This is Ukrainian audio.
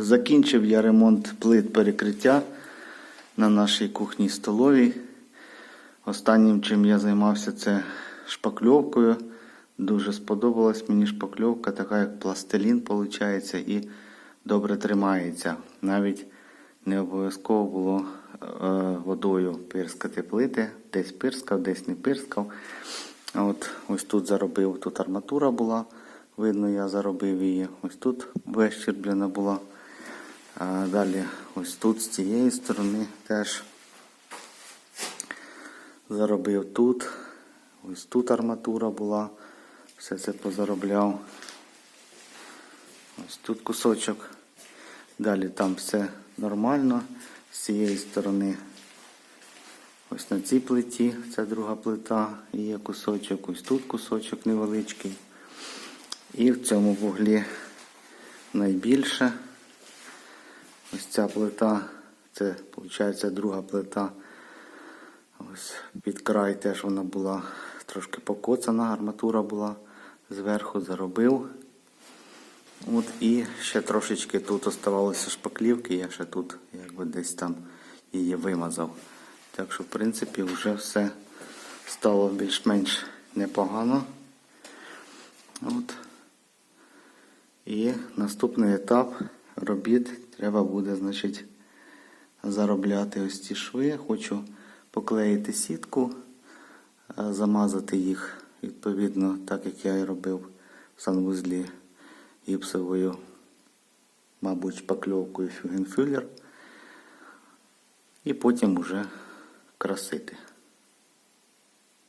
Закінчив я ремонт плит перекриття на нашій кухні столовій. Останнім, чим я займався, це шпакльовкою. Дуже сподобалась мені шпакльовка, така як пластилін виходить, і добре тримається. Навіть не обов'язково було е, водою пирскати плити. Десь пирскав, десь не пирскав. От ось тут заробив, тут арматура була. Видно, я заробив її. Ось тут вищерблена була. Далі ось тут з цієї сторони теж заробив тут. Ось тут арматура була. Все це позаробляв. Ось тут кусочок. Далі там все нормально. З цієї сторони ось на цій плиті, це друга плита, і є кусочок, ось тут кусочок невеличкий. І в цьому вуглі найбільше. Ось ця плита, це виходить друга плита. Ось під край теж вона була трошки покоцана, арматура була зверху, заробив. От і ще трошечки тут оставалося шпаклівки, я ще тут якби десь там її вимазав. Так що, в принципі, вже все стало більш-менш непогано. От. І наступний етап робіт треба буде, значить, заробляти ось ці шви. Хочу поклеїти сітку, е, замазати їх відповідно, так як я і робив в санвузлі гіпсовою, мабуть, шпакльовкою фюгенфюллер. І потім уже красити.